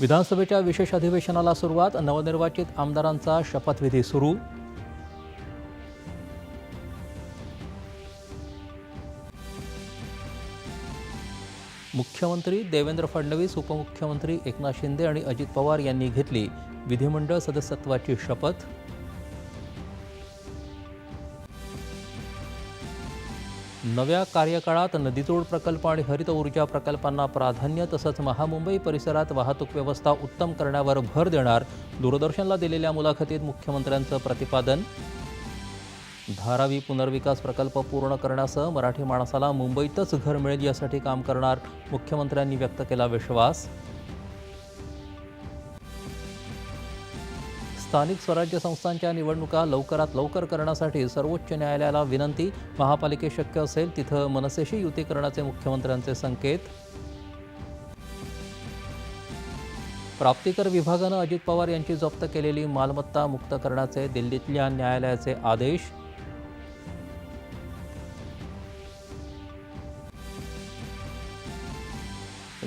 विधानसभेच्या विशेष अधिवेशनाला सुरुवात नवनिर्वाचित आमदारांचा शपथविधी सुरू. मुख्यमंत्री देवेंद्र फडणवीस उपमुख्यमंत्री एकनाथ शिंदे आणि अजित पवार यांनी घेतली विधिमंडळ सदस्यत्वाची शपथ. नव्या कार्यकाळात नदीतोड प्रकल्प आणि हरित ऊर्जा प्रकल्पांना प्राधान्य तसंच महामुंबई परिसरात वाहतूक व्यवस्था उत्तम करण्यावर भर देणार दूरदर्शनला दिलेल्या मुलाखतीत मुख्यमंत्र्यांचं प्रतिपादन. धारावी पुनर्विकास प्रकल्प पूर्ण करण्यासह मराठी माणसाला मुंबईतच घर मिळेल यासाठी काम करणार मुख्यमंत्र्यांनी व्यक्त केला विश्वास. स्थानिक स्वराज्य संस्थांच्या निवडणुका लवकरात लवकर करण्यासाठी सर्वोच्च न्यायालयाला विनंती. महापालिकेत शक्य असेल तिथं मनसेशी युती करण्याचे मुख्यमंत्र्यांचे संकेत. प्राप्तिकर विभागानं अजित पवार यांची जप्त केलेली मालमत्ता मुक्त करण्याचे दिल्लीतल्या न्यायालयाचे आदेश.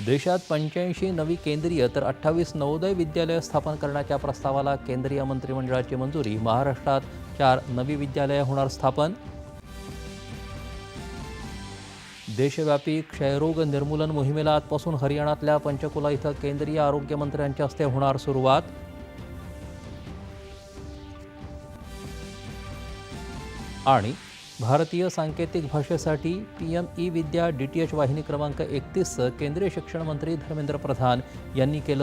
देशात पंच्याऐंशी नवी केंद्रीय तर अठ्ठावीस नवोदय विद्यालय स्थापन करण्याच्या प्रस्तावाला केंद्रीय मंत्रिमंडळाची मंजुरी. महाराष्ट्रात चार नवी विद्यालयं होणार स्थापन. देशव्यापी क्षयरोग निर्मूलन मोहिमेला आजपासून हरियाणातल्या पंचकुला इथं केंद्रीय आरोग्य मंत्र्यांच्या हस्ते होणार सुरुवात. आणि भारतीय सांकेतिक भाषेसाठी P M E Vidya D T H वाहिनी क्रमांक एकतीसचं केंद्रीय शिक्षण मंत्री धर्मेंद्र प्रधान यांनी केलं